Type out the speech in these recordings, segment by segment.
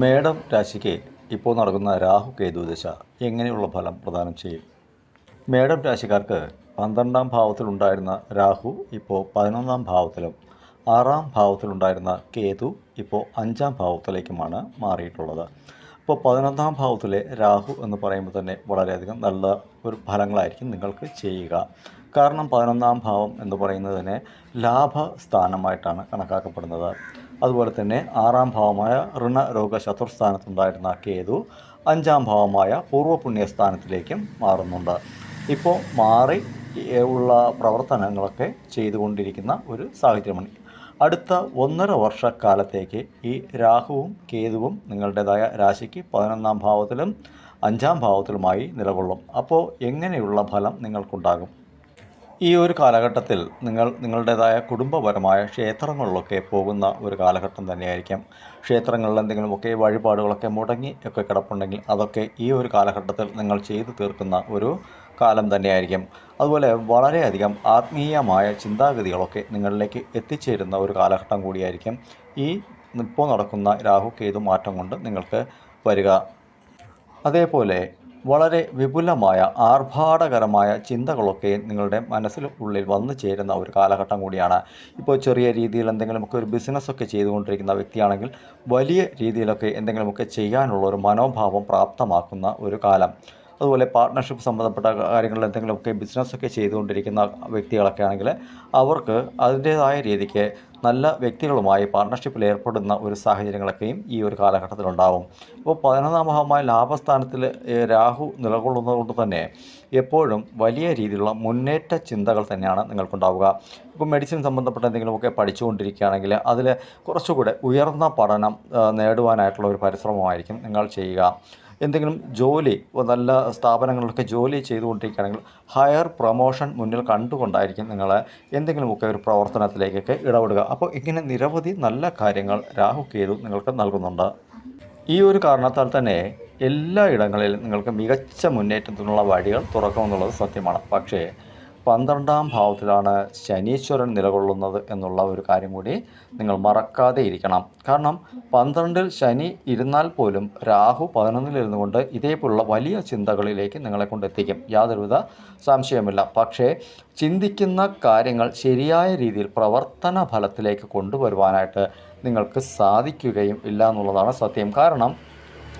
മേടം രാശിക്ക് ഇപ്പോൾ നടക്കുന്ന രാഹു കേതു ദശ എങ്ങനെയുള്ള ഫലം പ്രദാനം ചെയ്യും? മേടം രാശിക്കാർക്ക് പന്ത്രണ്ടാം ഭാവത്തിലുണ്ടായിരുന്ന രാഹു ഇപ്പോൾ പതിനൊന്നാം ഭാവത്തിലും ആറാം ഭാവത്തിലുണ്ടായിരുന്ന കേതു ഇപ്പോൾ അഞ്ചാം ഭാവത്തിലേക്കുമാണ് മാറിയിട്ടുള്ളത്. ഇപ്പോൾ പതിനൊന്നാം ഭാവത്തിലെ രാഹു എന്ന് പറയുമ്പോൾ തന്നെ വളരെയധികം നല്ല ഒരു ഫലങ്ങളായിരിക്കും നിങ്ങൾക്ക് ചെയ്യുക. കാരണം പതിനൊന്നാം ഭാവം എന്ന് പറയുന്നത് തന്നെ ലാഭസ്ഥാനമായിട്ടാണ് കണക്കാക്കപ്പെടുന്നത്. അതുപോലെ തന്നെ ആറാം ഭാവമായ ഋണരോഗ ശത്രുസ്ഥാനത്തുണ്ടായിരുന്ന കേതു അഞ്ചാം ഭാവമായ പൂർവപുണ്യസ്ഥാനത്തിലേക്കും മാറുന്നുണ്ട്. ഇപ്പോൾ മാറി ഉള്ള പ്രവർത്തനങ്ങളൊക്കെ ചെയ്തുകൊണ്ടിരിക്കുന്ന ഒരു സാഹചര്യമാണ്. അടുത്ത ഒന്നര വർഷക്കാലത്തേക്ക് ഈ രാഹുവും കേതുവും നിങ്ങളുടേതായ രാശിക്ക് പതിനൊന്നാം ഭാവത്തിലും അഞ്ചാം ഭാവത്തിലുമായി നിലകൊള്ളും. അപ്പോൾ എങ്ങനെയുള്ള ഫലം നിങ്ങൾക്കുണ്ടാകും? ഈ ഒരു കാലഘട്ടത്തിൽ നിങ്ങൾ നിങ്ങളുടേതായ കുടുംബപരമായ ക്ഷേത്രങ്ങളിലൊക്കെ പോകുന്ന ഒരു കാലഘട്ടം തന്നെയായിരിക്കാം. ക്ഷേത്രങ്ങളിൽ എന്തെങ്കിലുമൊക്കെ വഴിപാടുകളൊക്കെ മുടങ്ങി ഒക്കെ കിടപ്പുണ്ടെങ്കിൽ അതൊക്കെ ഈ ഒരു കാലഘട്ടത്തിൽ നിങ്ങൾ ചെയ്തു തീർക്കുന്ന ഒരു കാലം തന്നെയായിരിക്കും. അതുപോലെ വളരെയധികം ആത്മീയമായ ചിന്താഗതികളൊക്കെ നിങ്ങളിലേക്ക് എത്തിച്ചേരുന്ന ഒരു കാലഘട്ടം കൂടിയായിരിക്കും. ഈ ഇപ്പോൾ നടക്കുന്ന രാഹു കേതു മാറ്റം കൊണ്ട് നിങ്ങൾക്ക് വരിക. അതേപോലെ വളരെ വിപുലമായ ആർഭാടകരമായ ചിന്തകളൊക്കെ നിങ്ങളുടെ മനസ്സിൽ ഉള്ളിൽ വന്നു ചേരുന്ന ഒരു കാലഘട്ടം കൂടിയാണ്. ഇപ്പോൾ ചെറിയ രീതിയിൽ എന്തെങ്കിലുമൊക്കെ ഒരു ബിസിനസ്സൊക്കെ ചെയ്തുകൊണ്ടിരിക്കുന്ന വ്യക്തിയാണെങ്കിൽ വലിയ രീതിയിലൊക്കെ എന്തെങ്കിലുമൊക്കെ ചെയ്യാനുള്ള ഒരു മനോഭാവം പ്രാപ്തമാക്കുന്ന ഒരു കാലം. അതുപോലെ പാർട്ട്ണർഷിപ്പ് സംബന്ധപ്പെട്ട കാര്യങ്ങളിൽ എന്തെങ്കിലുമൊക്കെ ബിസിനസ്സൊക്കെ ചെയ്തുകൊണ്ടിരിക്കുന്ന വ്യക്തികളൊക്കെ ആണെങ്കിൽ അവർക്ക് അതിന്റേതായ രീതിക്ക് നല്ല വ്യക്തികളുമായി പാർട്ട്ണർഷിപ്പിൽ ഏർപ്പെടുന്ന ഒരു സാഹചര്യങ്ങളൊക്കെയും ഈ ഒരു കാലഘട്ടത്തിലുണ്ടാവും ഇപ്പോൾ പതിനൊന്നാം ഭാവമായ ലാഭസ്ഥാനത്തിൽ രാഹു നിലകൊള്ളുന്നത് കൊണ്ട് തന്നെ എപ്പോഴും വലിയ രീതിയിലുള്ള മുന്നേറ്റ ചിന്തകൾ തന്നെയാണ് നിങ്ങൾക്കുണ്ടാവുക. ഇപ്പോൾ മെഡിസിൻ സംബന്ധപ്പെട്ട എന്തെങ്കിലുമൊക്കെ പഠിച്ചുകൊണ്ടിരിക്കുകയാണെങ്കിൽ അതിൽ കുറച്ചുകൂടെ ഉയർന്ന പഠനം നേടുവാനായിട്ടുള്ള ഒരു പരിശ്രമമായിരിക്കും നിങ്ങൾ ചെയ്യുക. എന്തെങ്കിലും ജോലി നല്ല സ്ഥാപനങ്ങളിലൊക്കെ ജോലി ചെയ്തുകൊണ്ടിരിക്കുകയാണെങ്കിൽ ഹയർ പ്രൊമോഷൻ മുന്നിൽ കണ്ടുകൊണ്ടായിരിക്കും നിങ്ങൾ എന്തെങ്കിലുമൊക്കെ ഒരു പ്രവർത്തനത്തിലേക്കൊക്കെ ഇടപെടുക. അപ്പോൾ ഇങ്ങനെ നിരവധി നല്ല കാര്യങ്ങൾ രാഹു കേതു നിങ്ങൾക്ക് നൽകുന്നുണ്ട്. ഈ ഒരു കാരണത്താൽ തന്നെ എല്ലാ ഇടങ്ങളിലും നിങ്ങൾക്ക് മികച്ച മുന്നേറ്റത്തിനുള്ള വഴികൾ തുറക്കുമെന്നുള്ളത് സത്യമാണ്. പക്ഷേ പന്ത്രണ്ടാം ഭാവത്തിലാണ് ശനീശ്വരൻ നിലകൊള്ളുന്നത് എന്നുള്ള ഒരു കാര്യം കൂടി നിങ്ങൾ മറക്കാതെ ഇരിക്കണം. കാരണം പന്ത്രണ്ടിൽ ശനി ഇരുന്നാൽ പോലും രാഹു പതിനൊന്നിൽ ഇരുന്നു കൊണ്ട് ഇതേപോലുള്ള വലിയ ചിന്തകളിലേക്ക് നിങ്ങളെ കൊണ്ട് എത്തിക്കും. യാതൊരുവിധ സംശയമില്ല പക്ഷേ ചിന്തിക്കുന്ന കാര്യങ്ങൾ ശരിയായ രീതിയിൽ പ്രവർത്തന ഫലത്തിലേക്ക് കൊണ്ടുവരുവാനായിട്ട് നിങ്ങൾക്ക് സാധിക്കുകയും ഇല്ല എന്നുള്ളതാണ് സത്യം. കാരണം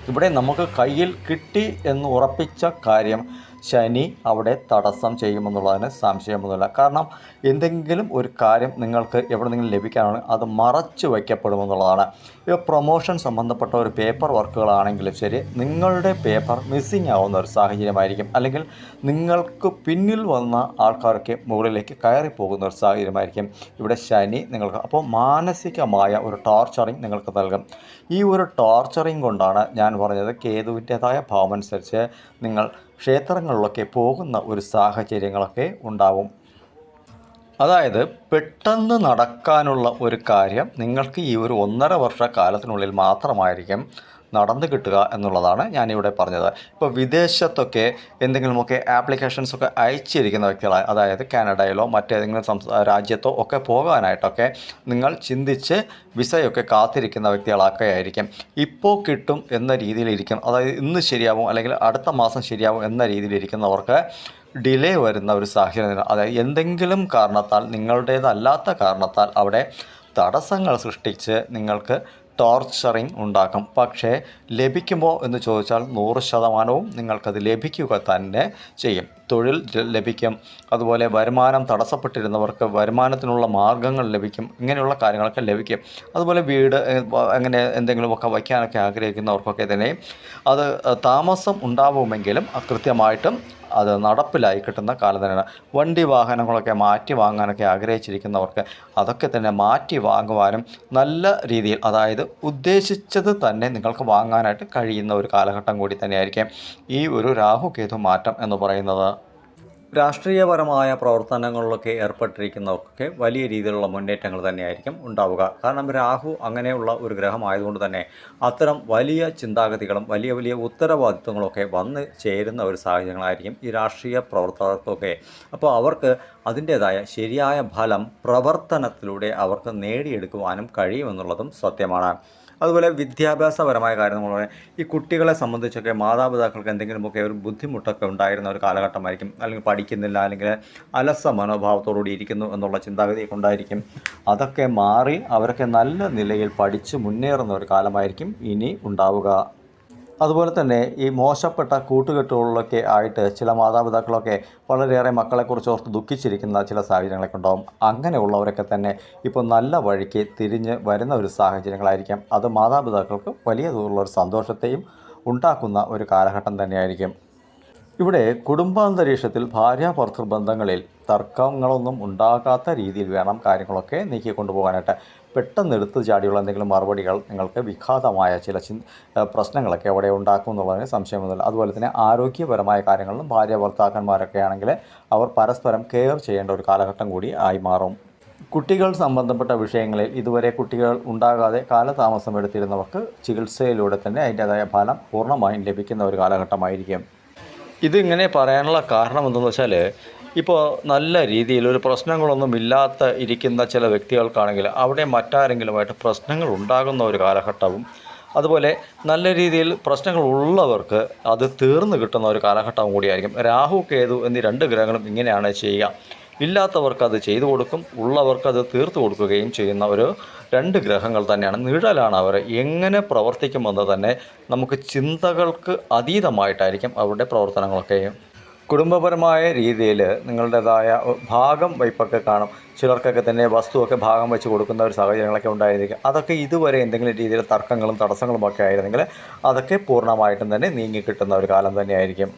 ഇവിടെ നമുക്ക് കയ്യിൽ കിട്ടി എന്ന് ഉറപ്പിച്ച കാര്യം ശനി അവിടെ തടസ്സം ചെയ്യുമെന്നുള്ളതിന് സംശയമൊന്നുമില്ല. കാരണം എന്തെങ്കിലും ഒരു കാര്യം നിങ്ങൾക്ക് എവിടെ നിന്നും ലഭിക്കാനാണ് അത് മറച്ചു വയ്ക്കപ്പെടുമെന്നുള്ളതാണ്. ഇപ്പോൾ പ്രൊമോഷൻ സംബന്ധപ്പെട്ട ഒരു പേപ്പർ വർക്കുകളാണെങ്കിലും ശരി നിങ്ങളുടെ പേപ്പർ മിസ്സിങ് ആവുന്ന ഒരു സാഹചര്യമായിരിക്കും. അല്ലെങ്കിൽ നിങ്ങൾക്ക് പിന്നിൽ വന്ന ആൾക്കാരൊക്കെ മുകളിലേക്ക് കയറി പോകുന്ന ഒരു സാഹചര്യമായിരിക്കും ഇവിടെ ശനി നിങ്ങൾക്ക്. അപ്പോൾ മാനസികമായ ഒരു ടോർച്ചറിങ് നിങ്ങൾക്ക് നൽകും. ഈ ഒരു ടോർച്ചറിങ് കൊണ്ടാണ് ഞാൻ പറഞ്ഞത് കേതുവിന്റേതായ ഭാവമനുസരിച്ച് നിങ്ങൾ ക്ഷേത്രങ്ങളിലൊക്കെ പോകുന്ന ഒരു സാഹചര്യങ്ങളൊക്കെ ഉണ്ടാവും. അതായത് പെട്ടെന്ന് നടക്കാനുള്ള ഒരു കാര്യം നിങ്ങൾക്ക് ഈ ഒരു ഒന്നര വർഷ കാലത്തിനുള്ളിൽ മാത്രമായിരിക്കും. നടന്നു കിട്ടുക എന്നുള്ളതാണ് ഞാനിവിടെ പറഞ്ഞത്. ഇപ്പോൾ വിദേശത്തൊക്കെ എന്തെങ്കിലുമൊക്കെ ആപ്ലിക്കേഷൻസ് ഒക്കെ അയച്ചിരിക്കുന്ന വ്യക്തികളെ അതായത് കാനഡയിലോ മറ്റേതെങ്കിലും സംസ്ഥാന രാജ്യത്തോ ഒക്കെ പോകാനായിട്ടൊക്കെ നിങ്ങൾ ചിന്തിച്ച് വിസയൊക്കെ കാത്തിരിക്കുന്ന വ്യക്തികളൊക്കെ ആയിരിക്കും ഇപ്പോൾ കിട്ടും എന്ന രീതിയിലിരിക്കും. അതായത് ഇന്ന് ശരിയാവും അല്ലെങ്കിൽ അടുത്ത മാസം ശരിയാവും എന്ന രീതിയിലിരിക്കുന്നവർക്ക് ഡിലേ വരുന്ന ഒരു സാഹചര്യം അതായത് എന്തെങ്കിലും കാരണത്താൽ നിങ്ങളുടേതല്ലാത്ത കാരണത്താൽ അവിടെ തടസ്സങ്ങൾ സൃഷ്ടിച്ച് നിങ്ങൾക്ക് ടോർച്ചറിങ് ഉണ്ടാക്കും. പക്ഷേ ലഭിക്കുമോ എന്ന് ചോദിച്ചാൽ നൂറ് ശതമാനവും നിങ്ങൾക്കത് ലഭിക്കുക തന്നെ ചെയ്യും. തൊഴിൽ ലഭിക്കും. അതുപോലെ വരുമാനം തടസ്സപ്പെട്ടിരുന്നവർക്ക് വരുമാനത്തിനുള്ള മാർഗങ്ങൾ ലഭിക്കും. ഇങ്ങനെയുള്ള കാര്യങ്ങളൊക്കെ ലഭിക്കും. അതുപോലെ വീട് അങ്ങനെ എന്തെങ്കിലുമൊക്കെ വയ്ക്കാനൊക്കെ ആഗ്രഹിക്കുന്നവർക്കൊക്കെ തന്നെ അത് താമസം ഉണ്ടാവുമെങ്കിലും കൃത്യമായിട്ടും അത് നടപ്പിലായി കിട്ടുന്ന കാലം തന്നെയാണ്. വണ്ടി വാഹനങ്ങളൊക്കെ മാറ്റി വാങ്ങാനൊക്കെ ആഗ്രഹിച്ചിരിക്കുന്നവർക്ക് അതൊക്കെ തന്നെ മാറ്റി വാങ്ങുവാനും നല്ല രീതിയിൽ അതായത് ഉദ്ദേശിച്ചത് തന്നെ നിങ്ങൾക്ക് വാങ്ങാനായിട്ട് കഴിയുന്ന ഒരു കാലഘട്ടം കൂടി തന്നെയായിരിക്കും. ഈ ഒരു രാഹുകേതു മാറ്റം എന്ന് പറയുന്നത് രാഷ്ട്രീയപരമായ പ്രവർത്തനങ്ങളിലൊക്കെ ഏർപ്പെട്ടിരിക്കുന്നവർക്കൊക്കെ വലിയ രീതിയിലുള്ള മുന്നേറ്റങ്ങൾ തന്നെയായിരിക്കും ഉണ്ടാവുക. കാരണം രാഹു അങ്ങനെയുള്ള ഒരു ഗ്രഹമായതുകൊണ്ട് തന്നെ അത്തരം വലിയ ചിന്താഗതികളും വലിയ വലിയ ഉത്തരവാദിത്വങ്ങളൊക്കെ വന്ന് ചേരുന്ന ഒരു സാഹചര്യങ്ങളായിരിക്കും ഈ രാഷ്ട്രീയ പ്രവർത്തകർക്കൊക്കെ. അപ്പോൾ അവർക്ക് അതിന്റേതായ ശരിയായ ഫലം പ്രവർത്തനത്തിലൂടെ അവർക്ക് നേടിയെടുക്കുവാനും കഴിയുമെന്നുള്ളതും സത്യമാണ്. അതുപോലെ വിദ്യാഭ്യാസപരമായ കാര്യങ്ങൾ ഈ കുട്ടികളെ സംബന്ധിച്ചൊക്കെ മാതാപിതാക്കൾക്ക് എന്തെങ്കിലുമൊക്കെ ഒരു ബുദ്ധിമുട്ടൊക്കെ ഉണ്ടായിരുന്ന ഒരു കാലഘട്ടമായിരിക്കും. അല്ലെങ്കിൽ പഠിക്കുന്നില്ല അല്ലെങ്കിൽ അലസ മനോഭാവത്തോടുകൂടി ഇരിക്കുന്നു എന്നുള്ള ചിന്താഗതിയൊക്കെ ഉണ്ടായിരിക്കും അതൊക്കെ മാറി അവരൊക്കെ നല്ല നിലയിൽ പഠിച്ച് മുന്നേറുന്ന ഒരു കാലമായിരിക്കും ഇനി ഉണ്ടാവുക. അതുപോലെ തന്നെ ഈ മോശപ്പെട്ട കൂട്ടുകെട്ടുകളിലൊക്കെ ആയിട്ട് ചില മാതാപിതാക്കളൊക്കെ വളരെയേറെ മക്കളെക്കുറിച്ച് ഓർത്ത് ദുഃഖിച്ചിരിക്കുന്ന ചില സാഹചര്യങ്ങളൊക്കെ ഉണ്ടാവും. അങ്ങനെയുള്ളവരൊക്കെ തന്നെ ഇപ്പോൾ നല്ല വഴിക്ക് തിരിഞ്ഞ് വരുന്ന ഒരു സാഹചര്യങ്ങളായിരിക്കാം. അത് മാതാപിതാക്കൾക്ക് വലിയ തോതിലുള്ള ഒരു സന്തോഷത്തെയും ഉണ്ടാക്കുന്ന ഒരു കാലഘട്ടം തന്നെയായിരിക്കും. ഇവിടെ കുടുംബാന്തരീക്ഷത്തിൽ ഭാര്യ ഭർത്തൃ ബന്ധങ്ങളിൽ തർക്കങ്ങളൊന്നും ഉണ്ടാകാത്ത രീതിയിൽ വേണം കാര്യങ്ങളൊക്കെ നീക്കി കൊണ്ടുപോകാനായിട്ട് പെട്ടെന്ന് എടുത്തു ചാടിയുള്ള എന്തെങ്കിലും മറുപടികൾ നിങ്ങൾക്ക് വിഘാതമായ ചില ചിന് പ്രശ്നങ്ങളൊക്കെ അവിടെ ഉണ്ടാക്കും എന്നുള്ളതിന് സംശയമൊന്നുമില്ല. അതുപോലെ തന്നെ ആരോഗ്യപരമായ കാര്യങ്ങളിലും ഭാര്യ ഭർത്താക്കന്മാരൊക്കെ ആണെങ്കിൽ അവർ പരസ്പരം കെയർ ചെയ്യേണ്ട ഒരു കാലഘട്ടം കൂടി ആയി മാറും. കുട്ടികൾ സംബന്ധപ്പെട്ട വിഷയങ്ങളിൽ ഇതുവരെ കുട്ടികൾ ഉണ്ടാകാതെ കാലതാമസം എടുത്തിരുന്നവർക്ക് ചികിത്സയിലൂടെ തന്നെ അതിന്റേതായ ഫലം പൂർണമായും ലഭിക്കുന്ന ഒരു കാലഘട്ടമായിരിക്കും. ഇതിങ്ങനെ പറയാനുള്ള കാരണം എന്തെന്ന് വെച്ചാൽ ഇപ്പോൾ നല്ല രീതിയിൽ ഒരു പ്രശ്നങ്ങളൊന്നും ഇല്ലാത്ത ഇരിക്കുന്ന ചില വ്യക്തികൾക്കാണെങ്കിൽ അവിടെ മറ്റാരെങ്കിലുമായിട്ട് പ്രശ്നങ്ങൾ ഉണ്ടാകുന്ന ഒരു കാലഘട്ടവും അതുപോലെ നല്ല രീതിയിൽ പ്രശ്നങ്ങൾ ഉള്ളവർക്ക് അത് തീർന്നു കിട്ടുന്ന ഒരു കാലഘട്ടവും കൂടിയായിരിക്കും. രാഹു കേതു എന്നീ രണ്ട് ഗ്രഹങ്ങളും ഇങ്ങനെയാണ് ചെയ്യുക. ഇല്ലാത്തവർക്ക് അത് ചെയ്തു കൊടുക്കും ഉള്ളവർക്ക് അത് തീർത്തു കൊടുക്കുകയും ചെയ്യുന്ന ഒരു രണ്ട് ഗ്രഹങ്ങൾ തന്നെയാണ്. നിഴലാണ് അവർ എങ്ങനെ പ്രവർത്തിക്കുമെന്ന് തന്നെ നമുക്ക് ചിന്തകൾക്ക് അതീതമായിട്ടായിരിക്കും അവരുടെ പ്രവർത്തനങ്ങളൊക്കെയും കുടുംബപരമായ രീതിയിൽ നിങ്ങളുടേതായ ഭാഗം വയ്പ്പൊക്കെ കാണും. ചിലർക്കൊക്കെ തന്നെ വസ്തുവൊക്കെ ഭാഗം വെച്ച് കൊടുക്കുന്ന ഒരു സാഹചര്യങ്ങളൊക്കെ ഉണ്ടായിരിക്കും. അതൊക്കെ ഇതുവരെ എന്തെങ്കിലും രീതിയിൽ തർക്കങ്ങളും തടസ്സങ്ങളും ഒക്കെ ആയിരുന്നെങ്കിൽ അതൊക്കെ പൂർണമായിട്ടും തന്നെ നീങ്ങി കിട്ടുന്ന ഒരു കാലം തന്നെയായിരിക്കും.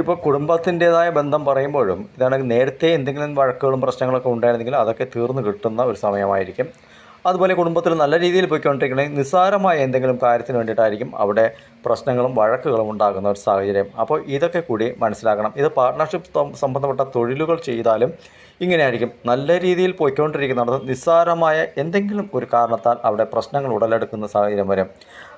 ഇപ്പോൾ കുടുംബത്തിന്റേതായ ബന്ധം പറയുമ്പോഴും ഇതാണെങ്കിൽ നേരത്തെ എന്തെങ്കിലും വഴക്കുകളും പ്രശ്നങ്ങളൊക്കെ ഉണ്ടായിരുന്നെങ്കിൽ അതൊക്കെ തീർന്നു കിട്ടുന്ന ഒരു സമയമായിരിക്കും. അതുപോലെ കുടുംബത്തിൽ നല്ല രീതിയിൽ പോയിക്കൊണ്ടിരിക്കണേ നിസ്സാരമായ എന്തെങ്കിലും കാര്യത്തിന് വേണ്ടിയിട്ടായിരിക്കും അവിടെ പ്രശ്നങ്ങളും വഴക്കുകളും ഉണ്ടാകുന്ന ഒരു സാഹചര്യം. അപ്പോൾ ഇതൊക്കെ കൂടി മനസ്സിലാക്കണം. ഇത് പാർട്ട്ണർഷിപ്പ് സംബന്ധപ്പെട്ട തൊഴിലുകൾ ചെയ്താലും ഇങ്ങനെയായിരിക്കും. നല്ല രീതിയിൽ പോയിക്കൊണ്ടിരിക്കുന്നിടത്ത് നിസ്സാരമായ എന്തെങ്കിലും ഒരു കാരണത്താൽ അവിടെ പ്രശ്നങ്ങൾ ഉടലെടുക്കുന്ന സാഹചര്യം വരും.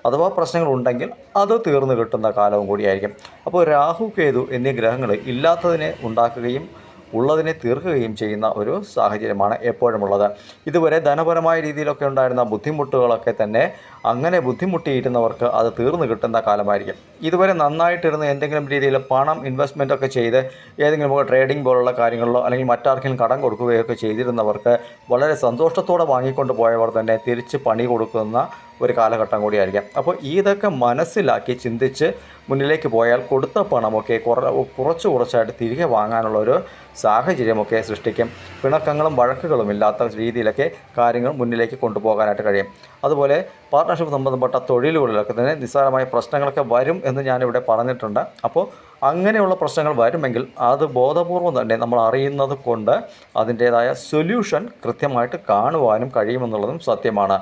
അഥവാ പ്രശ്നങ്ങൾ ഉണ്ടെങ്കിൽ അത് തീർന്നു കിട്ടുന്ന കാലവും കൂടിയായിരിക്കും. അപ്പോൾ രാഹു കേതു എന്നീ ഗ്രഹങ്ങൾ ഇല്ലാത്തതിനെ ഉണ്ടാക്കുകയും ഉള്ളതിനെ തീർക്കുകയും ചെയ്യുന്ന ഒരു സാഹചര്യമാണ് എപ്പോഴുമുള്ളത്. ഇതുവരെ ധനപരമായ രീതിയിലൊക്കെ ഉണ്ടായിരുന്ന ബുദ്ധിമുട്ടുകളൊക്കെ തന്നെ അങ്ങനെ ബുദ്ധിമുട്ടിയിരുന്നവർക്ക് അത് തീർന്നു കിട്ടുന്ന കാലമായിരിക്കും. ഇതുവരെ നന്നായിട്ടിരുന്ന എന്തെങ്കിലും രീതിയിൽ പണം ഇൻവെസ്റ്റ്മെന്റ് ഒക്കെ ചെയ്ത് ഏതെങ്കിലും ട്രേഡിംഗ് പോലുള്ള കാര്യങ്ങളിലോ അല്ലെങ്കിൽ മറ്റാർക്കെങ്കിലും കടം കൊടുക്കുകയൊക്കെ ചെയ്തിരുന്നവർക്ക് വളരെ സന്തോഷത്തോടെ വാങ്ങിക്കൊണ്ട് പോയവർ തന്നെ തിരിച്ച് പണി കൊടുക്കുന്ന ഒരു കാലഘട്ടം കൂടിയായിരിക്കാം. അപ്പോൾ ഇതൊക്കെ മനസ്സിലാക്കി ചിന്തിച്ച് മുന്നിലേക്ക് പോയാൽ കൊടുത്ത പണമൊക്കെ കുറ കുറച്ച് കുറച്ചായിട്ട് തിരികെ വാങ്ങാനുള്ള ഒരു സാഹചര്യമൊക്കെ സൃഷ്ടിക്കും. പിണക്കങ്ങളും വഴക്കുകളും ഇല്ലാത്ത രീതിയിലൊക്കെ കാര്യങ്ങൾ മുന്നിലേക്ക് കൊണ്ടുപോകാനായിട്ട് കഴിയും. അതുപോലെ പാർട്ട്ണർഷിപ്പ് സംബന്ധപ്പെട്ട തൊഴിലുകളിലൊക്കെ തന്നെ നിസ്സാരമായ പ്രശ്നങ്ങളൊക്കെ വരും എന്ന് ഞാനിവിടെ പറഞ്ഞിട്ടുണ്ട്. അപ്പോൾ അങ്ങനെയുള്ള പ്രശ്നങ്ങൾ വരുമെങ്കിൽ അത് ബോധപൂർവം തന്നെ നമ്മൾ അറിയുന്നത് കൊണ്ട് അതിന്റേതായ സൊല്യൂഷൻ കൃത്യമായിട്ട് കാണുവാനും കഴിയുമെന്നുള്ളതും സത്യമാണ്.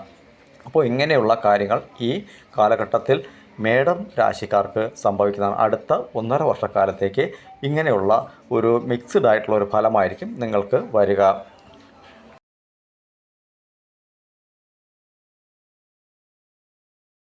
അപ്പോൾ ഇങ്ങനെയുള്ള കാര്യങ്ങൾ ഈ കാലഘട്ടത്തിൽ മേടം രാശിക്കാർക്ക് സംഭവിക്കുന്നതാണ്. അടുത്ത ഒന്നര വർഷക്കാലത്തേക്ക് ഇങ്ങനെയുള്ള ഒരു മിക്സ്ഡ് ആയിട്ടുള്ള ഒരു ഫലമായിരിക്കും നിങ്ങൾക്ക് വരിക.